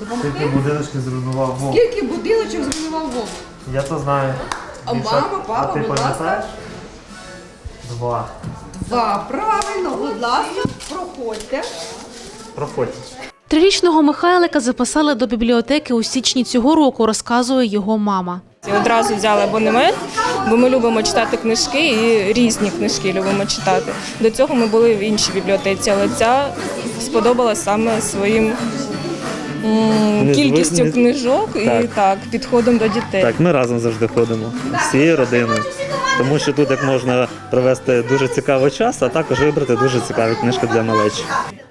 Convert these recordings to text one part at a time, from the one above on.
Допомогти? Скільки будиночків зруйнував Вовк? Скільки будиночок зруйнував вовк? Я то знаю. А Більше- мама, папа, а ти будь ласка? пам'ятаєш? Два. Два. Правильно, будь ласка, проходьте. Проходь. Трирічного Михайлика записали до бібліотеки у січні цього року, розказує його мама. І Одразу взяли абонемент, бо ми любимо читати книжки і різні книжки любимо читати. До цього ми були в іншій бібліотеці, але ця сподобалась саме своїм м, кількістю не- книжок і Так. так, підходом до дітей. Так, ми разом завжди ходимо всією родиною. Тому що тут як можна провести дуже цікавий час, а також вибрати дуже цікаві книжки для малечі.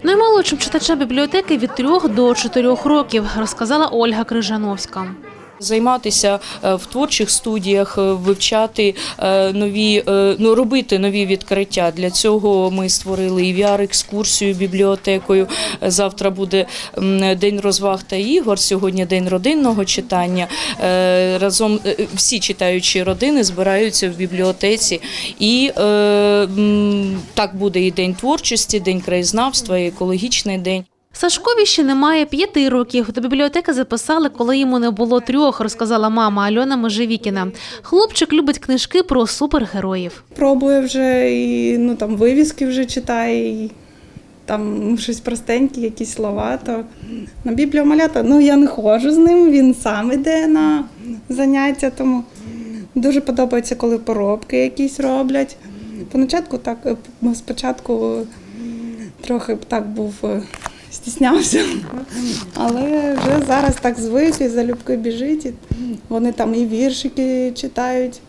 Наймолодшим читачам бібліотеки від 3 до 4 років, розказала Ольга Крижановська. Займатися е, в творчих студіях, е, вивчати е, нові, ну робити нові відкриття. Для цього ми створили і VR-екскурсію бібліотекою. Завтра буде день розваг та ігор. Сьогодні день родинного читання. Разом всі читаючі родини збираються в бібліотеці. І так буде і день творчості, день краєзнавства, і екологічний день. Сашкові ще немає п'яти років. До бібліотеки записали, коли йому не було трьох, розказала мама Альона Межевікіна. Хлопчик любить книжки про супергероїв. пробує вже і ну там вивіски вже читає, і там щось простеньке, якісь слова. То на бібліомалята ну я не ходжу з ним, він сам іде на заняття, тому дуже подобається, коли поробки якісь роблять. Поначатку так, е, спочатку трохи так був. Стіснявся, але вже зараз так звик і залюбки біжить. І вони там і віршики читають,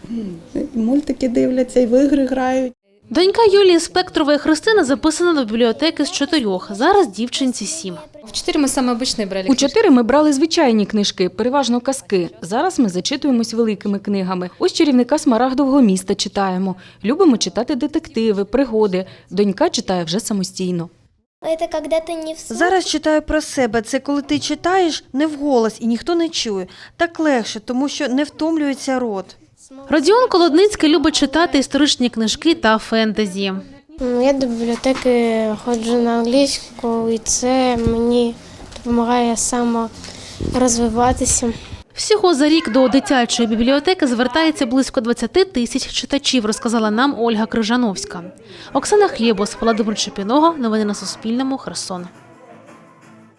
і мультики дивляться, і в ігри грають. Донька Юлії Спектрової Христина записана до бібліотеки з чотирьох. Зараз дівчинці сім. В чотири ми саме обичні брали. У чотири ми брали звичайні книжки, переважно казки. Зараз ми зачитуємось великими книгами. Ось чарівника Смарагдового міста читаємо. Любимо читати детективи, пригоди. Донька читає вже самостійно. Это когда ты не вслух. Зараз читаю про себе. Це коли ти читаєш не вголос і ніхто не чує. Так легше, тому що не втомлюється рот. Родіон Колодницький любить читати історичні книжки та фентезі. Ну, Я до бібліотеки ходжу на англійську, і це мені допомагає саморозвиватися. Всього за рік до дитячої бібліотеки звертається близько 20 тисяч читачів, розказала нам Ольга Крижановська. Оксана Хлєбос, Володимир Чепіного. Новини на Суспільному. Херсон.